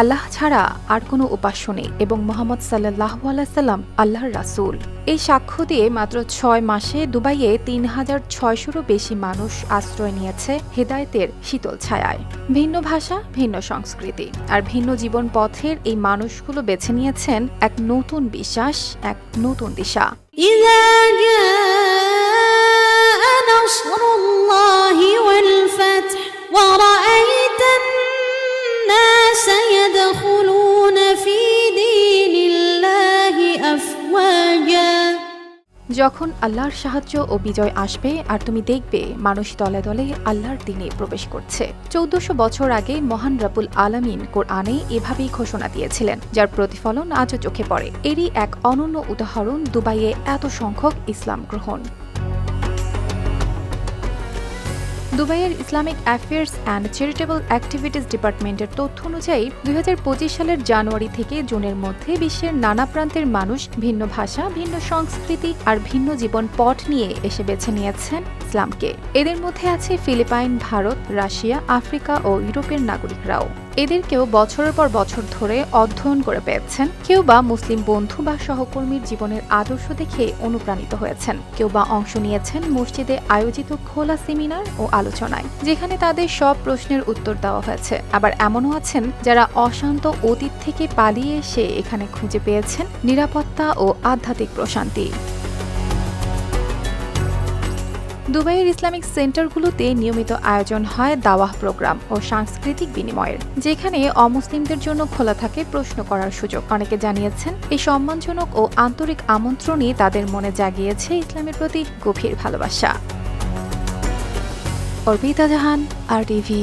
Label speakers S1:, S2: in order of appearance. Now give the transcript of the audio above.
S1: আল্লাহ ছাড়া আর কোনো উপাস্য নেই এবং মোহাম্মদ সাল্লাহ সাল্লাম আল্লাহর রাসুল। এই সাক্ষ্য দিয়ে মাত্র ছয় মাসে দুবাইয়ে তিন হাজার ছয়শোরও বেশি মানুষ আশ্রয় নিয়েছে হেদায়েতের শীতল ছায়ায়। ভিন্ন ভাষা, ভিন্ন সংস্কৃতি, আর ভিন্ন জীবন পথের এই মানুষগুলো বেছে নিয়েছেন এক নতুন বিশ্বাস, এক নতুন দিশা। যখন আল্লাহর সাহায্য ও বিজয় আসবে আর তুমি দেখবে মানুষ দলে দলে আল্লাহর দিনে প্রবেশ করছে। চৌদ্দশো বছর আগে মহান রাবুল আলামিন কোরআনে এভাবেই ঘোষণা দিয়েছিলেন, যার প্রতিফলন আজও চোখে পড়ে। এরই এক অনন্য উদাহরণ দুবাইয়ে এত সংখ্যক ইসলাম গ্রহণ। দুবাইয়ের Islamic affairs and charitable activities ডিপার্টমেন্টের তথ্য অনুযায়ী, দুই হাজার পঁচিশ সালের জানুয়ারি থেকে জুনের মধ্যে বিশ্বের নানা প্রান্তের মানুষ ভিন্ন ভাষা, ভিন্ন সংস্কৃতি আর ভিন্ন জীবন পট নিয়ে এসে বেছে নিয়েছেন ইসলামকে। এদের মধ্যে আছে ফিলিপাইন, ভারত, রাশিয়া, আফ্রিকা ও ইউরোপের নাগরিকরাও। এদেরকেও বছরের পর বছর ধরে অধ্যয়ন করে পেয়েছেন। কেউ বা মুসলিম বন্ধু বা সহকর্মীর জীবনের আদর্শ দেখে অনুপ্রাণিত হয়েছেন। কেউ বা অংশ নিয়েছেন মসজিদে আয়োজিত খোলা সেমিনার ও আলোচনায়, যেখানে তাদের সব প্রশ্নের উত্তর দেওয়া হয়েছে। আবার এমনও আছেন যারা অশান্ত অতীত থেকে পালিয়ে এসে এখানে খুঁজে পেয়েছেন নিরাপত্তা ও আধ্যাত্মিক প্রশান্তি। দুবাইয়ের ইসলামিক সেন্টারগুলোতে নিয়মিত আয়োজন হয় দাওয়াহ প্রোগ্রাম ও সাংস্কৃতিক বিনিময়ের, যেখানে অমুসলিমদের জন্য খোলা থাকে প্রশ্ন করার সুযোগ। অনেকে জানিয়েছেন, এই সম্মানজনক ও আন্তরিক আমন্ত্রণই তাদের মনে জাগিয়েছে ইসলামের প্রতি গভীর ভালোবাসা। অর্পিতা জাহান, আর টিভি